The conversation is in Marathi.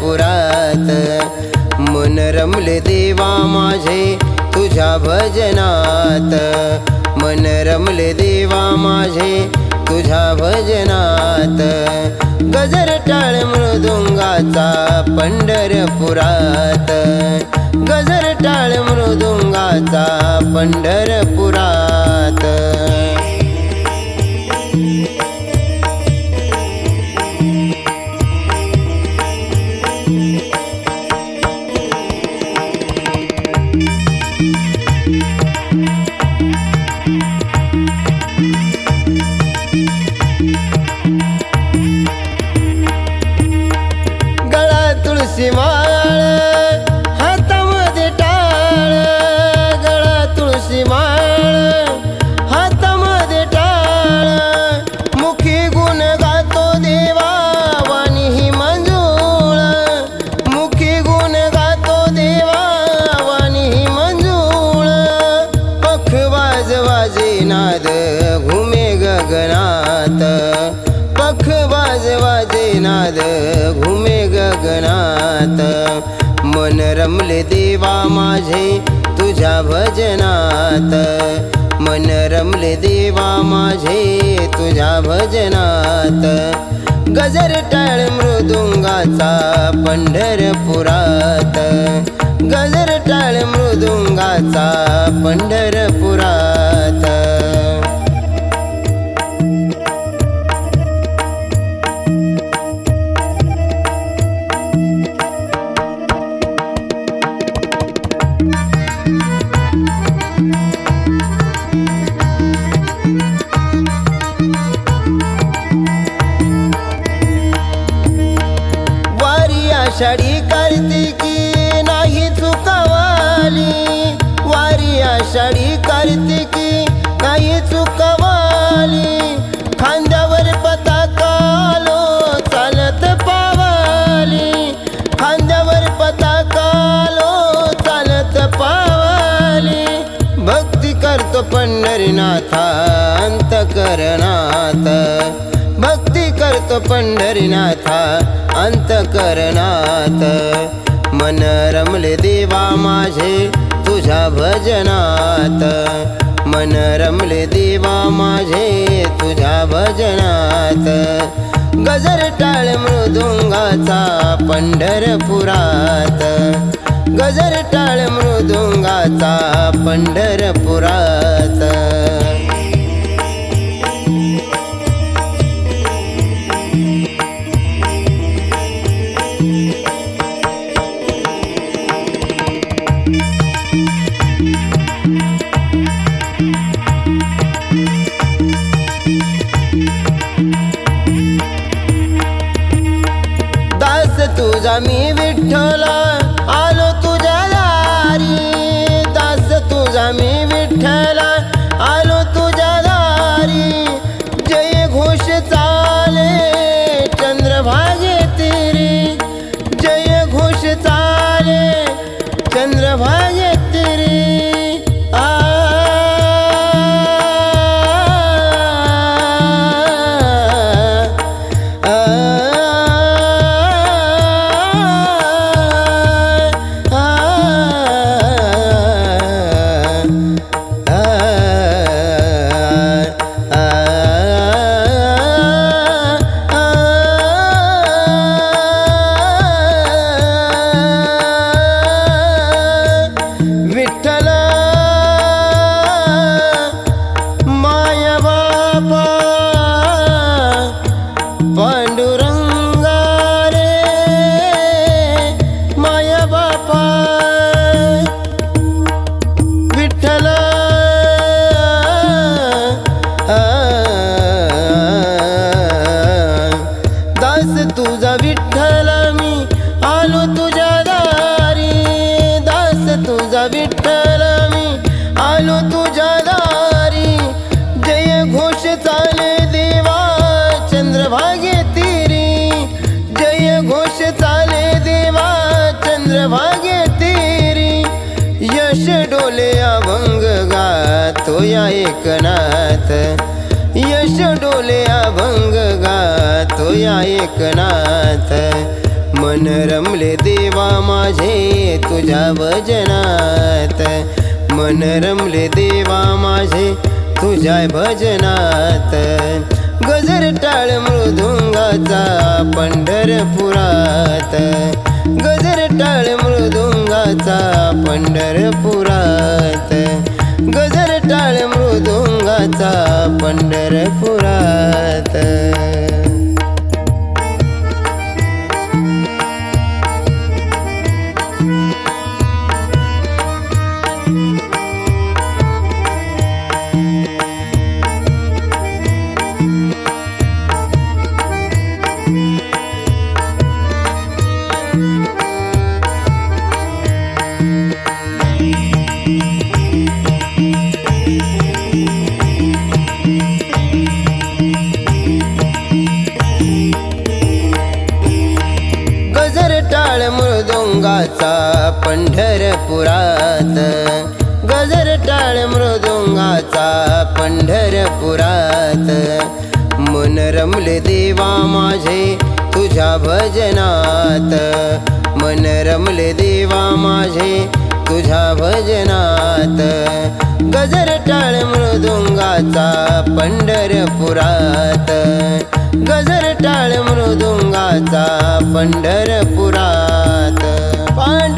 पुरात. मन रमले देवा माझे तुझ्या भजनात. मन रमले देवा माझे तुझ्या भजनात. गजर टाळ मृदुंगाचा पंढरपुरात. गजर टाळ मृदुंगाचा पंढरपुरात. गगनात पख वाज वाजे नाद घुमे गगनात. मन रमले देवा माझे तुझ्या भजनात. मन रमले देवा माझे तुझ्या भजनात. गजर टाळ मृदुंगाचा पंढरपुरात. गजर टाळ मृदुंगाचा पंढरपुरात. आषाढी कार्तिकी नाही चुकवाली. वारी आषाढी कार्तिकी नाही चुकवाली. खांद्यावर पताकालो चालत पावाली. खांद्यावर पताकालो चालत पावाली. भक्ती करतो पंढरीनाथा अंतकरणात. भक्ती करतो पंढरीनाथ. अंतकरणात. मन रमले देवा माझे तुझ्या भजनात. मन रमले देवा माझे तुझ्या भजनात. गजर टाळ मृदुंगाचा पंढरपुरात. गजर टाळ मृदुंगाचा पंढरपुरात. तुझा तुझा विठ्ठल मी आलो तुझ्या दारी. दास तुझा विठ्ठल मी आलो तुझ्या दारी. जय घोष चाले देवा चंद्रभागे तिरी. जय घोष चाले देवा चंद्रभागे तिरी. यश डोले अभंग गातो या एकनाथ. यश डोले अभंग एकनाथ. मन रमले देवा माझे तुझ्या भजनात. मन रमले देवा माझे तुझ्या भजनात. गजर टाळ मृदुंगाचा पंढरपुरात. गजर टाळ मृदुंगाचा पंढरपुरात. गजर टाळ मृदुंगाचा पंढरपुरात. मृदुंगाचा पंढरपुरात. गजर टाळ मृदुंगाचा पंढरपुरात. मन रमले देवा माझे तुझ्या भजनात. मन रमले देवा माझे तुझ्या भजनात. गजर टाळ मृदुंगाचा पंढरपुरात. गजर टाळ मृदुंगाचा पंढरपुरात. पांढ